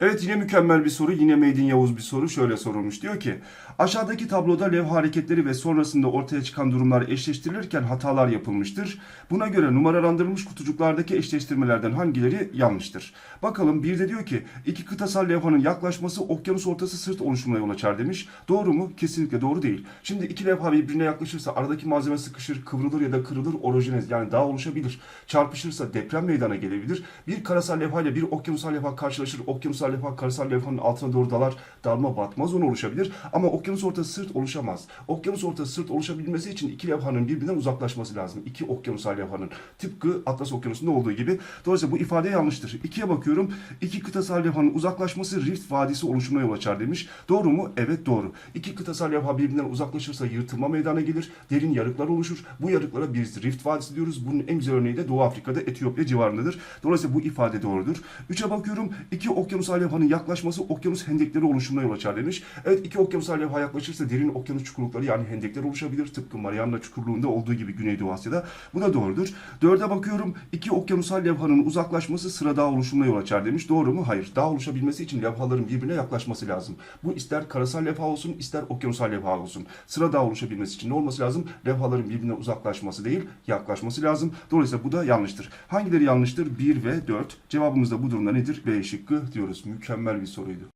Evet yine mükemmel bir soru. Yine Meydin Yavuz bir soru. Şöyle sorulmuş. Diyor ki aşağıdaki tabloda levha hareketleri ve sonrasında ortaya çıkan durumlar eşleştirilirken hatalar yapılmıştır. Buna göre numaralandırılmış kutucuklardaki eşleştirmelerden hangileri yanlıştır? Bakalım bir de diyor ki iki kıtasal levhanın yaklaşması okyanus ortası sırt oluşumuna yol açar demiş. Doğru mu? Kesinlikle doğru değil. Şimdi iki levha birbirine yaklaşırsa aradaki malzeme sıkışır, kıvrılır ya da kırılır, orojenez yani dağ oluşabilir. Çarpışırsa deprem meydana gelebilir. Bir karasal levha ile bir okyanusal levha karşılaşır. Okyanusal levha karasal levhanın altına doğru dalar. Dalma batma zonu oluşabilir. Ama okyanus ortası sırt oluşamaz. Okyanus ortası sırt oluşabilmesi için iki levhanın birbirinden uzaklaşması lazım. İki okyanusal levhanın. Tıpkı Atlas Okyanusu'nda olduğu gibi. Dolayısıyla bu ifade yanlıştır. İkiye bakıyorum. İki kıtasal levhanın uzaklaşması Rift Vadisi oluşumuna yol açar demiş. Doğru mu? Evet doğru. İki kıtasal levha birbirinden uzaklaşırsa yırtılma meydana gelir. Derin yarıklar oluşur. Bu yarıklara biz Rift Vadisi diyoruz. Bunun en güzel örneği de Doğu Afrika'da Etiyopya civarındadır. Dolayısıyla bu ifade doğrudur. Üçe bakıyorum. İki okyanusal levhanın yaklaşması okyanus hendekleri oluşumuna yol açar demiş. Evet iki okyanusal levha yaklaşırsa derin okyanus çukurlukları yani hendekler oluşabilir. Tıpkı Mariana Çukurluğu'nda olduğu gibi Güneydoğu Asya'da. Bu da doğrudur. Dörde bakıyorum. İki okyanusal levhanın uzaklaşması sıra dağ oluşumuna yol açar demiş. Doğru mu? Hayır. Dağ oluşabilmesi için levhaların birbirine yaklaşması lazım. Bu ister karasal levha olsun ister okyanusal levha olsun. Sıra dağ oluşabilmesi için ne olması lazım? Levhaların birbirine uzaklaşması değil yaklaşması lazım. Dolayısıyla bu da yanlıştır. Hangileri yanlıştır? 1 ve 4. Cevabımız da bu durumda nedir? B şıkkı diyoruz. Mükemmel bir soruydu.